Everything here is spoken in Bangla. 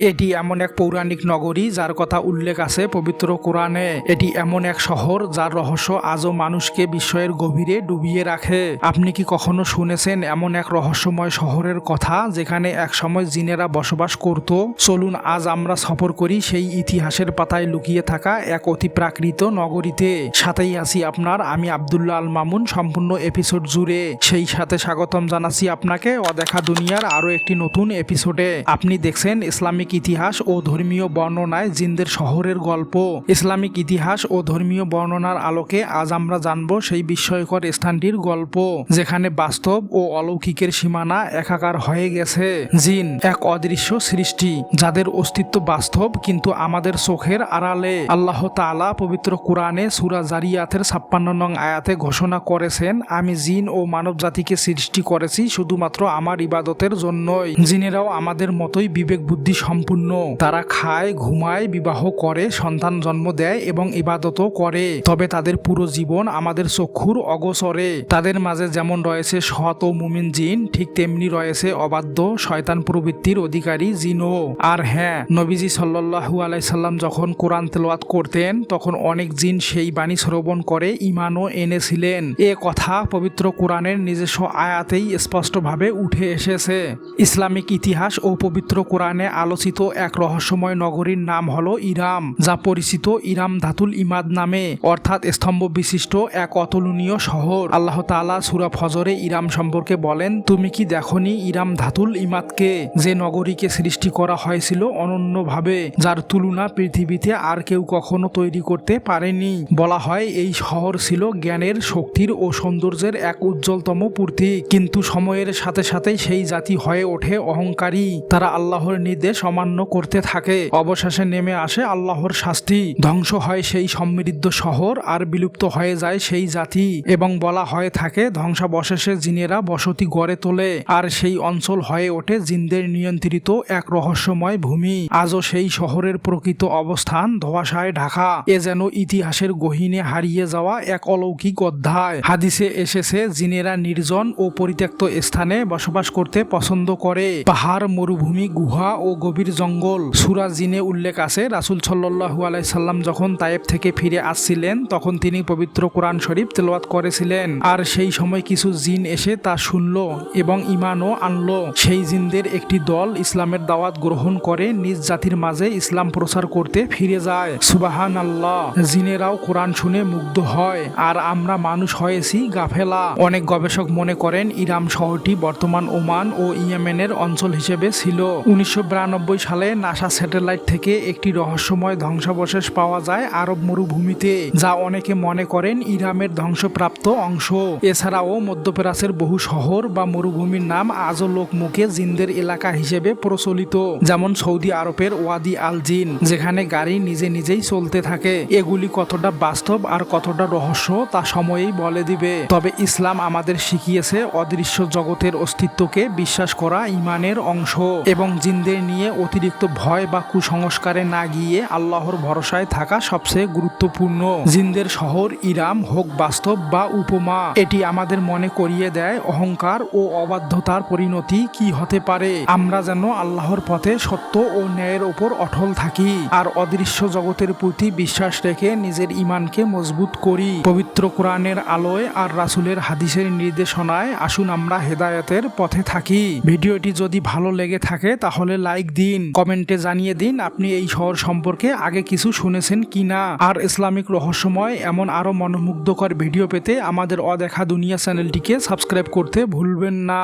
এটি এমন এক পৌরাণিক নগরী যার কথা উল্লেখ আছে পবিত্র কোরআনে। এটি এমন এক শহর যার রহস্য আজও মানুষকে বিস্ময়ের গভীরে ডুবিয়ে রাখে। আপনি কি কখনো শুনেছেন এমন এক রহস্যময় শহরের কথা যেখানে একসময় জিনেরা বসবাস করত? চলুন আজ আমরা সফর করি সেই ইতিহাসের পাতায় লুকিয়ে থাকা এক অতি প্রাকৃত নগরীতে। সাথেই আছি আপনার আমি আবদুল্লাহ আল মামুন সম্পূর্ণ এপিসোড জুড়ে। সেই সাথে স্বাগতম জানাচ্ছি আপনাকে অদেখা দুনিয়ার আরও একটি নতুন এপিসোডে। আপনি দেখছেন ইসলামিক ইতিহাস ও ধর্মীয় বর্ণনায় জিন্দের শহরের গল্প। ইসলামিক ইতিহাস ও ধর্মীয় বর্ণনার আলোকে আজ আমরা জানব সেই বিস্ময়কর স্থানটির গল্প, যেখানে বাস্তব ও অলৌকিকের সীমানা একাকার হয়ে গেছে। জিন এক অদৃশ্য সৃষ্টি, যাদের অস্তিত্ব বাস্তব কিন্তু আমাদের চোখের আড়ালে। আল্লাহ তাআলা পবিত্র কোরআনে সুরা জারিয়াতের ছাপ্পান্ন নং আয়াতে ঘোষণা করেছেন, আমি জিন ও মানব জাতিকে সৃষ্টি করেছি শুধুমাত্র আমার ইবাদতের জন্যই। জিনেরাও আমাদের মতোই বিবেক বুদ্ধি সম্পূর্ণ। তারা খায়, ঘুমায়, বিবাহ করে, সন্তান জন্ম দেয় এবং ইবাদতও করে। তবে তাদের পুরো জীবন আমাদের চক্ষুর অগোচরে। তাদের মাঝে যেমন রয়েছে সৎ ও মুমিন জিন, ঠিক তেমনি রয়েছে অবাধ্য শয়তান প্রবৃত্তির অধিকারী জিনও। আর হ্যাঁ নবীজি সাল্লাহু আলাইসাল্লাম যখন কোরআন তেলাওয়াত করতেন, তখন অনেক জিন সেই বাণী শ্রবণ করে ইমানও এনেছিলেন। এ কথা পবিত্র কোরআনের নিজস্ব আয়াতেই স্পষ্টভাবে উঠে এসেছে। ইসলামিক ইতিহাস ও পবিত্র কোরআনে আলোচিত এক রহস্যময় নগরীর নাম হলো ইরাম, যা পরিচিত ইরাম ধাতুল ইমাদ নামে, অর্থাৎ স্তম্ভ বিশিষ্ট এক অতুলনীয় শহর। আল্লাহ তাআলা সুরা ফজরে ইরাম সম্পর্কে বলেন, তুমি কি দেখনি ইরাম ধাতুল ইমাদকে? যে নগরীকে সৃষ্টি করা হয়েছিল অনন্যভাবে, যার তুলনা পৃথিবীতে আর কেউ কখনো তৈরি করতে পারেনি। বলা হয়, এই শহর ছিল জ্ঞানের শক্তির ও সৌন্দর্যের এক উজ্জ্বলতম পূর্তি কিন্তু সময়ের সাথে সাথে সেই জাতি হয়ে ওঠে অহংকারী। তারা আল্লাহর নির্দেশ অমান্য করতে থাকে। অবশেষে নেমে আসে আল্লাহর শাস্তি। ধ্বংস হয় সেই সমৃদ্ধ শহর, আর বিলুপ্ত হয়ে যায় সেই জাতি। এবং বলা হয়ে থাকে, ধ্বংসাবশেষে জিনেরা বসতি গড়ে তোলে, আর সেই অঞ্চল হয়ে ওঠে জিনদের নিয়ন্ত্রিত এক রহস্যময় ভূমি। আজও সেই শহরের প্রকৃত অবস্থান ধোয়াশায় ঢাকা। এ যেন ইতিহাসের গহীনে হারিয়ে যাওয়া এক অলৌকিক অধ্যায়। হাদিসে এসেছে, জিনেরা নির্জন ও পরিত্যক্ত স্থানে বসবাস করতে পছন্দ করে। পাহাড়, মরুভূমি, গুহা ও গভীর জঙ্গল। সুরা জিনে উল্লেখ আছে, রাসুল সাল্লাহু আলাইসাল্লাম যখন তায়েব থেকে ফিরে আসছিলেন, তখন তিনি পবিত্র কোরআন শরীফ তেলাওয়াত করেছিলেন। আর সেই সময় কিছু জিন এসে তা শুনল এবং ইমানও আনলো। সেই জিনদের একটি দল ইসলামের দাওয়াত গ্রহণ করে, নিজ জাতির মাঝে ইসলাম প্রচার করতে ফিরে যায়। সুবাহান আল্লাহ জিনেরাও কোরআন শুনে মুগ্ধ হয়। আর আমরা মানুষ হয়েছি গাফেলা। অনেক গবেষক মনে করেন, ইরাম শহরটি বর্তমান ওমান ও ইয়েমেনের অঞ্চল হিসেবে ছিল। উনিশশো বিরানব্বই সালে নাসা স্যাটেলাইট থেকে একটি রহস্যময় ধ্বংসাবশেষ পাওয়া যায় আরব মরুভূমিতে, যা অনেকে মনে করেন ইরামের ধ্বংসপ্রাপ্ত অংশ। এছাড়াও মধ্যপ্রাচ্যের বহু শহর বা মরুভূমির নাম আজও লোকমুখে জিনদের এলাকা হিসেবে প্রচলিত, যেমন সৌদি আরবের ওয়াদি আল জিন যেখানে গাড়ি নিজে নিজেই চলতে থাকে। এগুলি কতটা বাস্তব আর কতটা রহস্য তা সময়েই বলে দিবে। তবে ইসলাম আমাদের শিখিয়েছে অদৃশ্য জগতের অস্তিত্বকে বিশ্বাস করা ইমানের অংশ এবং জিনদের নিয়ে অতিরিক্ত ভয় বা কুসংস্কারে না গিয়ে আল্লাহর ভরসায় থাকা সবচেয়ে গুরুত্বপূর্ণ। জিন্দের শহর, ইরাম হোক বাস্তব বা উপমা, এটি আমাদের মনে করিয়ে দেয় অহংকার ও অবাধ্যতার পরিণতি কি হতে পারে। আমরা যেন আল্লাহর পথে সত্য ও ন্যায়ের ওপর অটল থাকি আর অদৃশ্য জগতের প্রতি বিশ্বাস রেখে নিজের ইমানকে মজবুত করি। পবিত্র কোরআনের আলোয় আর রাসুলের হাদিসের নির্দেশনায় আসুন আমরা হেদায়েতের পথে থাকি। ভিডিওটি যদি ভালো লেগে থাকে তাহলে লাইক দিন। কমেন্টে জানিয়ে দিন আপনি এই শহর সম্পর্কে আগে কিছু শুনেছেন কি না। আর ইসলামিক রহস্যময় এমন আরও মনোমুগ্ধকর ভিডিও পেতে আমাদের অদেখা দুনিয়া চ্যানেলটিকে সাবস্ক্রাইব করতে ভুলবেন না।